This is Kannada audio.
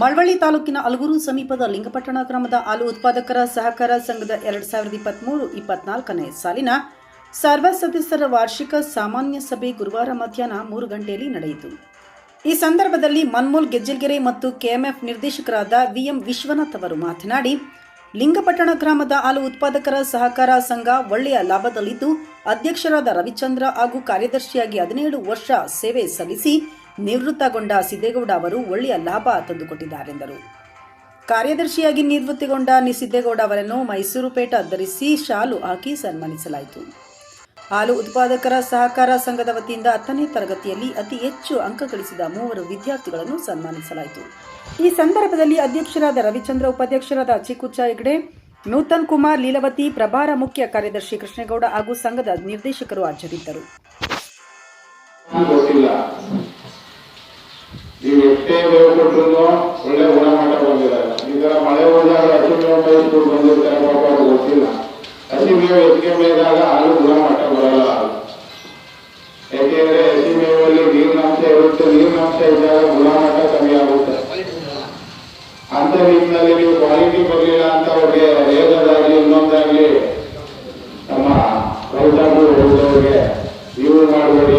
ಮಳವಳ್ಳಿ ತಾಲೂಕಿನ ಅಲಗೂರು ಸಮೀಪದ ಲಿಂಗಪಟ್ಟಣ ಗ್ರಾಮದ ಹಾಲು ಉತ್ಪಾದಕರ ಸಹಕಾರ ಸಂಘದ ಎರಡ್ ಸಾವಿರದ ಇಪ್ಪತ್ಮೂರು ಇಪ್ಪತ್ನಾಲ್ಕನೇ ಸಾಲಿನ ಸರ್ವ ಸದಸ್ಯರ ವಾರ್ಷಿಕ ಸಾಮಾನ್ಯ ಸಭೆ ಗುರುವಾರ ಮಧ್ಯಾಹ್ನ ಮೂರು ಗಂಟೆಯಲ್ಲಿ ನಡೆಯಿತು. ಈ ಸಂದರ್ಭದಲ್ಲಿ ಮನ್ಮೂಲ್ ಗೆಜ್ಜಲ್ಗೆರೆ ಮತ್ತು ಕೆಎಂಎಫ್ ನಿರ್ದೇಶಕರಾದ ವಿಎಂ ವಿಶ್ವನಾಥ್ ಅವರು ಮಾತನಾಡಿ, ಲಿಂಗಪಟ್ಟಣ ಗ್ರಾಮದ ಹಾಲು ಉತ್ಪಾದಕರ ಸಹಕಾರ ಸಂಘ ಒಳ್ಳೆಯ ಲಾಭದಲ್ಲಿದ್ದು, ಅಧ್ಯಕ್ಷರಾದ ರವಿಚಂದ್ರ ಹಾಗೂ ಕಾರ್ಯದರ್ಶಿಯಾಗಿ ಹದಿನೇಳು ವರ್ಷ ಸೇವೆ ಸಲ್ಲಿಸಿ ನಿವೃತ್ತಗೊಂಡ ಸಿದ್ದೇಗೌಡ ಅವರು ಒಳ್ಳೆಯ ಲಾಭ ತಂದುಕೊಟ್ಟಿದ್ದಾರೆಂದರು. ಕಾರ್ಯದರ್ಶಿಯಾಗಿ ನಿವೃತ್ತಿಗೊಂಡ ನಿ. ಸಿದ್ದೇಗೌಡ ಅವರನ್ನು ಮೈಸೂರು ಪೇಟ ಧರಿಸಿ ಶಾಲು ಹಾಕಿ ಸನ್ಮಾನಿಸಲಾಯಿತು. ಹಾಲು ಉತ್ಪಾದಕರ ಸಹಕಾರ ಸಂಘದ ವತಿಯಿಂದ ಹತ್ತನೇ ತರಗತಿಯಲ್ಲಿ ಅತಿ ಹೆಚ್ಚು ಅಂಕ ಗಳಿಸಿದ ಮೂವರು ವಿದ್ಯಾರ್ಥಿಗಳನ್ನು ಸನ್ಮಾನಿಸಲಾಯಿತು. ಈ ಸಂದರ್ಭದಲ್ಲಿ ಅಧ್ಯಕ್ಷರಾದ ರವಿಚಂದ್ರ ಉಪಾಧ್ಯಕ್ಷರಾದ ಚಿಕ್ಕುಚ್ಚ ಹೆಗ್ಡೆ ನೂತನ್ ಕುಮಾರ್ ಲೀಲವತಿ, ಪ್ರಭಾರ ಮುಖ್ಯ ಕಾರ್ಯದರ್ಶಿ ಕೃಷ್ಣೇಗೌಡ ಹಾಗೂ ಸಂಘದ ನಿರ್ದೇಶಕರು ಹಾಜರಿದ್ದರು. ನೀವು ಎಷ್ಟೇ ಬೇವು ಕೊಟ್ಟರು ಒಳ್ಳೆ ಗುಣಮಟ್ಟ ಬಂದಿದ್ದಾರೆ ಈ ತರ ಮಳೆ ಹೋದಾಗ ಹಸಿ ಮೇವು ಮೇಯಿಸ್ಬಿಟ್ಟು ಬಂದಿರ್ತಾರೆ ಪಾಪ ಅವ್ರಿಗೆ ಗೊತ್ತಿಲ್ಲ. ಹಸಿ ಮೇವು ಹೆಚ್ಚಿಗೆ ಮೇಯ್ದಾಗ ಅದು ಗುಣಮಟ್ಟ ಬರಲ್ಲ ಯಾಕೆಂದ್ರೆ ಹಸಿ ಮೇವಲ್ಲಿ ನೀರಿನಾಂಶ ಇರುತ್ತೆ. ನೀರಿನಾಂಶ ಇದ್ದಾಗ ಗುಣಮಟ್ಟ ಕಮ್ಮಿ ಆಗುತ್ತೆ. ಅಂತ ರೀತಿಯಲ್ಲಿ ನೀವು ಕ್ವಾಲಿಟಿ ಬರಲಿಲ್ಲ ಅಂತ ಅವ್ರಿಗೆ ರೇಗದಾಗಲಿ ಇನ್ನೊಂದಾಗ್ಲಿ ನಮ್ಮ ರೈತರು ಹೋದವ್ರಿಗೆ ನೀವು ಮಾಡಬೇಡಿ.